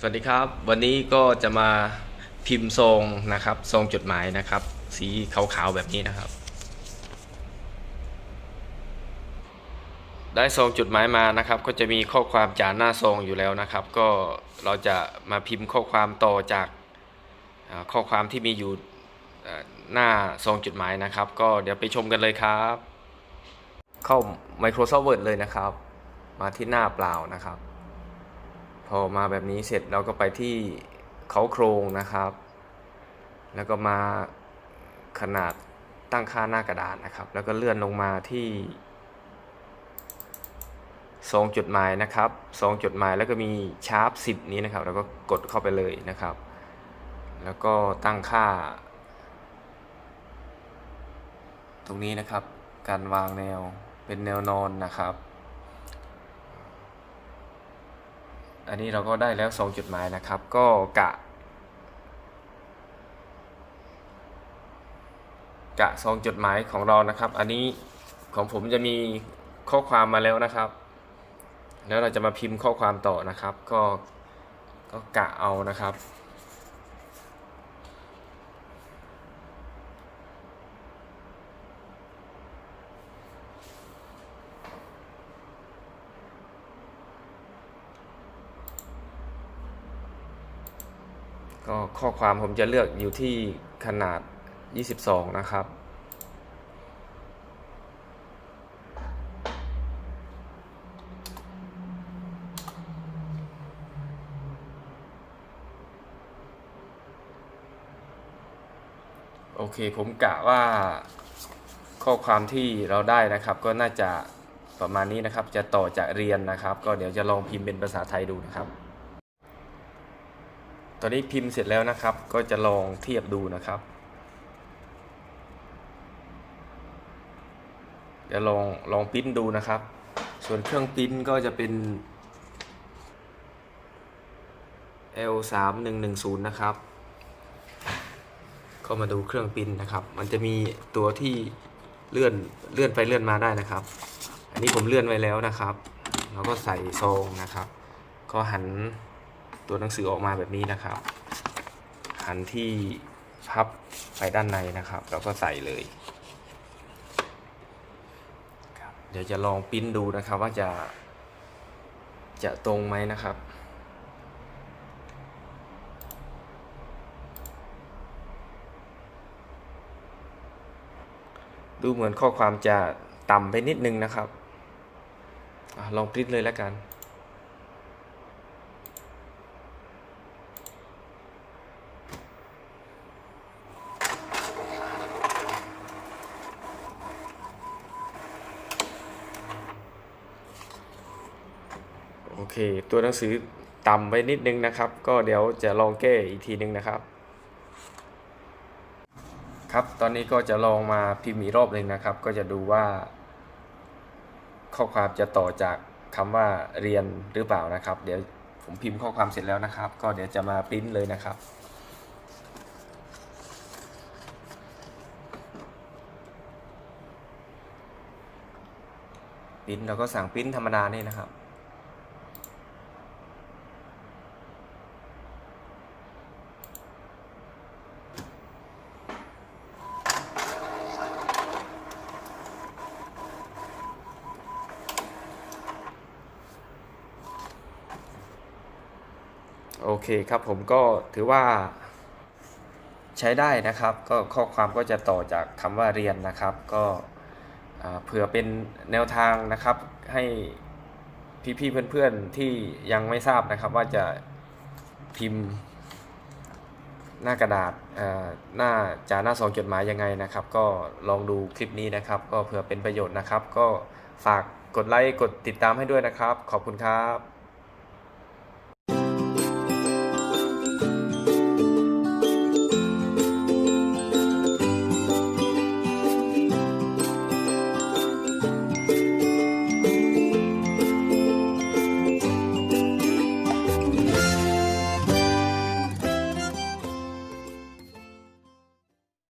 สวัสดีครับ วันนี้ก็จะมาพิมพ์ทรงนะครับทรงจดหมายนะครับ สีขาวๆแบบนี้นะครับ ได้ซองจดหมายมานะครับ ก็จะมีข้อความจากหน้าซองอยู่แล้วนะครับ ก็เราจะมาพิมพ์ข้อความต่อจากข้อความที่มีอยู่หน้าซองจดหมายนะครับ ก็เดี๋ยวไปชมกันเลยครับ เข้า Microsoft Word เลยนะครับ มาที่หน้าเปล่านะครับ พอมาแบบนี้เสร็จเราก็ไปที่เขาโครงนะครับ แล้วก็มาขนาดตั้งค่าหน้ากระดาษนะครับ แล้วก็เลื่อนลงมาที่ซองจดหมายนะครับซองจดหมายแล้วก็มีชาร์ปสิบนี้นะครับ แล้วก็กดเข้าไปเลยนะครับ แล้วก็ตั้งค่า ตรงนี้นะครับ การวางแนวเป็นแนวนอนนะครับ อันนี้เราก็ได้แล้วสองจุดหมายนะครับ ก็กะ กะซองจดหมายของเรานะครับ อันนี้ของผมจะมีข้อความมาแล้วนะครับ แล้วเราจะมาพิมพ์ข้อความต่อนะครับ ก็ก็กะเอานะครับ ก็ข้อความผมจะเลือกอยู่ที่ขนาด 22 นะครับ โอเคผมกะว่าข้อความที่เราได้นะครับ ก็น่าจะประมาณนี้นะครับ จะต่อจากเรียนนะครับ ก็เดี๋ยวจะลองพิมพ์เป็นภาษาไทยดูนะครับ ตอนนี้พิมพ์เสร็จแล้วนะครับ ก็จะลองเทียบดูนะครับ เดี๋ยวลองลองปริ้นดูนะครับ ส่วนเครื่องปริ้นก็จะเป็น L 3 1 1 0นะครับ ก็มาดูเครื่องปริ้นนะครับ มันจะมีตัวที่เลื่อนเลื่อนไปเลื่อนมาได้นะครับ อันนี้ผมเลื่อนไว้แล้วนะครับแล้วก็ใส่ซองนะครับ ก็หัน ตัวหนังสือออกมาแบบนี้นะครับ หันที่พับไปด้านในนะครับแล้วก็ใส่เลยเดี๋ยวจะลองปิ้นดูนะครับว่าจะจะตรงไหมนะครับ ดูเหมือนข้อความจะต่ำไปนิดนึงนะครับอลองปริ้นเลยแล้วกัน เค ตัวหนังสือต่ำไปนิดนึงนะครับ ก็เดี๋ยวจะลองแก้อีกทีนึงนะครับ ครับตอนนี้ก็จะลองมาพิมพ์อีกรอบหนึ่งนะครับ ก็จะดูว่า ข้อความจะต่อจากคำว่าเรียนหรือเปล่านะครับ เดี๋ยวผมพิมพ์ข้อความเสร็จแล้วนะครับ ก็เดี๋ยวจะมาปริ้นเลยนะครับปริ้นเราก็สั่งปริ้นธรรมดานี่นะครับ โอเคครับผมก็ถือว่าใช้ได้นะครับ ก็ข้อความก็จะต่อจากคำว่าเรียนนะครับ ก็เผื่อเป็นแนวทางนะครับ ให้พี่ๆเพื่อนๆที่ยังไม่ทราบนะครับ ว่าจะพิมพ์หน้ากระดาษหน้าจาหน้าซองจดหมายยังไงนะครับ ก็ลองดูคลิปนี้นะครับ ก็เผื่อเป็นประโยชน์นะครับ ก็ฝากกดไลค์กดติดตามให้ด้วยนะครับ ขอบคุณครับ